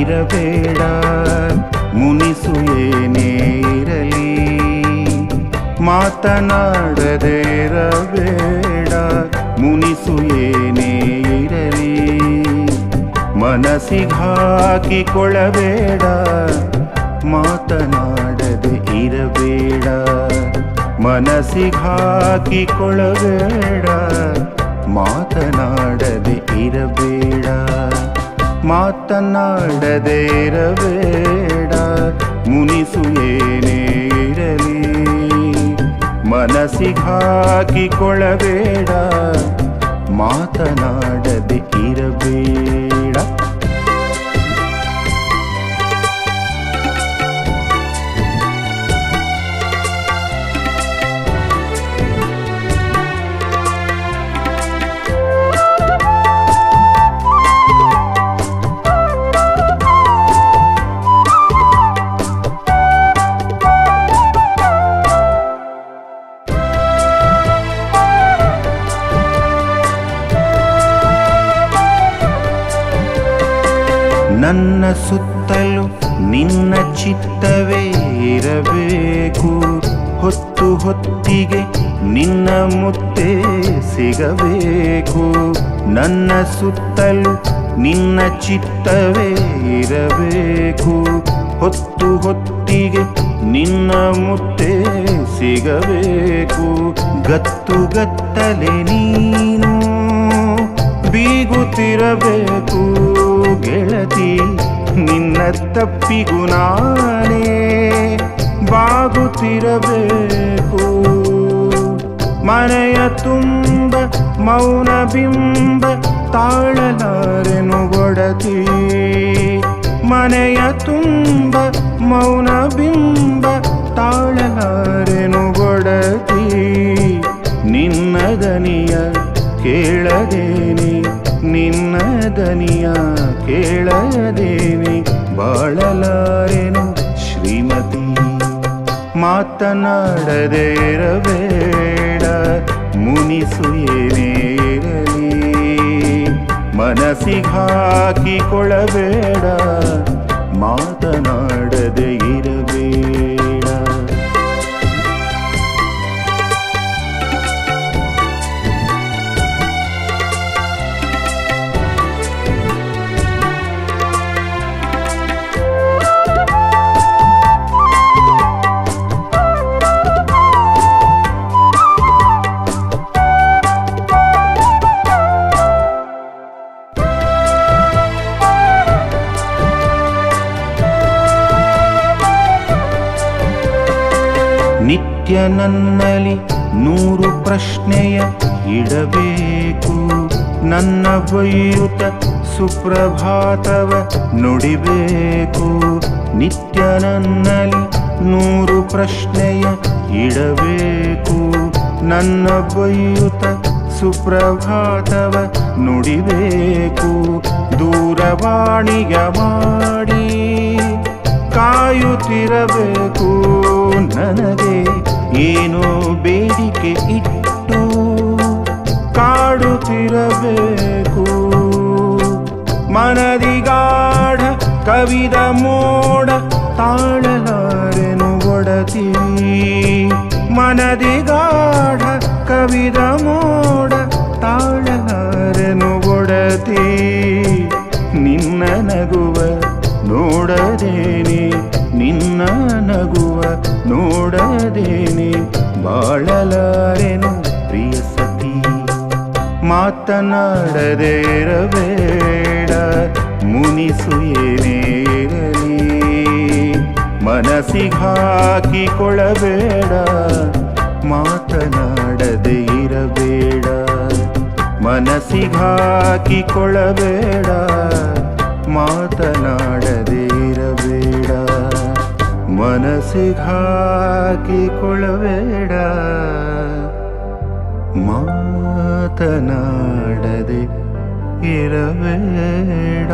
ಇರಬೇಡ. ಮುನಿಸು ಇರಲಿ. ಮಾತನಾಡದೆ ಇರಬೇಡ. ಮುನಿಸು ಏನೇ ಇರಲಿ ಮನಸ್ಸಿಗಾಕಿಕೊಳ್ಳಬೇಡ ಮಾತನಾಡದೆ ಇರಬೇಡ. ಮನಸ್ಸಿಗಾಕಿಕೊಳ್ಳಬೇಡ ಮಾತನಾಡದೆ ಇರಬೇಡ. ಮಾತನಾಡದೆ ಇರಬೇಡ. ಮುನಿಸು ಏನೇ ಇರಲಿ. ಮನಸ್ಸಿಗಾಕಿಕೊಳ್ಳಬೇಡ ಮಾತನಾಡದೆ ಇರಬೇಡ. ನನ್ನ ಸುತ್ತಲೂ ನಿನ್ನ ಚಿತ್ತವೇ ಇರಬೇಕು. ಹೊತ್ತು ಹೊತ್ತಿಗೆ ನಿನ್ನ ಮುತ್ತೆ ಸಿಗಬೇಕು. ನನ್ನ ಸುತ್ತಲೂ ನಿನ್ನ ಚಿತ್ತವೇ ಇರಬೇಕು. ಹೊತ್ತು ಹೊತ್ತಿಗೆ ನಿನ್ನ ಮುತ್ತೆ ಸಿಗಬೇಕು. ಗತ್ತು ಗತ್ತಲೆ ನೀನು ಬೀಗುತ್ತಿರಬೇಕು ನಿನ್ನ ತಪ್ಪಿಗೂ ನಾನೇ ಬಾಗುತ್ತಿರಬೇಕು. ಮನೆಯ ತುಂಬ ಮೌನ ಬಿಂಬ ತಾಳಲಾರೆನು ಒಡತಿ. ಮನೆಯ ತುಂಬ ಮೌನ ಬಿಂಬ ತಾಳಲಾರೆನು ಒಡತಿ. ನಿನ್ನ ದನಿಯ ಕೇಳದೇನೆ, ನಿನ್ನ ದನಿಯ ಕೇಳದೇನೆ. ಮಾತನಾಡದೆ ಇರಬೇಡ ಮುನಿಸು ಏನೇ ಇರಲಿ ಮನಸ್ಸಿಗೆ ಹಾಕಿಕೊಳ್ಳಬೇಡ ಮಾತನಾಡದೆ ನಿತ್ಯ ನನ್ನಲ್ಲಿ ನೂರು ಪ್ರಶ್ನೆಯ ಇಡಬೇಕು. ನನ್ನ ಬೈಯುತ ಸುಪ್ರಭಾತವ ನುಡಿಬೇಕು. ನಿತ್ಯ ನನ್ನಲ್ಲಿ ನೂರು ಪ್ರಶ್ನೆಯ ಇಡಬೇಕು. ನನ್ನ ಬೈಯುತ ಸುಪ್ರಭಾತವ ನುಡಿಬೇಕು. ದೂರವಾಣಿಯ ಮಾಡಿ ಕಾಯುತ್ತಿರಬೇಕು. ನನಗೆ ಕಾಡುತ್ತಿರಬೇಕು ಮನದಿಗಾಢ ಕವಿದ ಮೋಡ ತಾಳಲಾರೆನು ಒಡತಿ ಮನದಿಗಾಢ ಕವಿದ ಮೋಡ ತಾಳಲಾರೆನು ಒಡತಿ. ನಿನ್ನ ನಗುವ ನೋಡದೇನೆ, ನಿನ್ನ ನಗುವ ನೋಡದೇನೆ, ಬಾಳಲಾರೆನು ಪ್ರಿಯ ಮಾತನಾಡದೆ ಇರಬೇಡ. ಮುನಿಸು ಹಾಕಿಕೊಳ್ಳಬೇಡ. ಮಾತನಾಡದೆ ಇರಬೇಡ. ಮನಸ್ಸಿಗೆ ಹಾಕಿಕೊಳ್ಳಬೇಡ. ಮಾತನಾಡದೆ ಇರಬೇಡ. ಮನಸ್ಸಿಗೆ ಹಾಕಿಕೊಳ್ಳಬೇಡ ಮಾತನಾಡದೆ ಇರಬೇಡ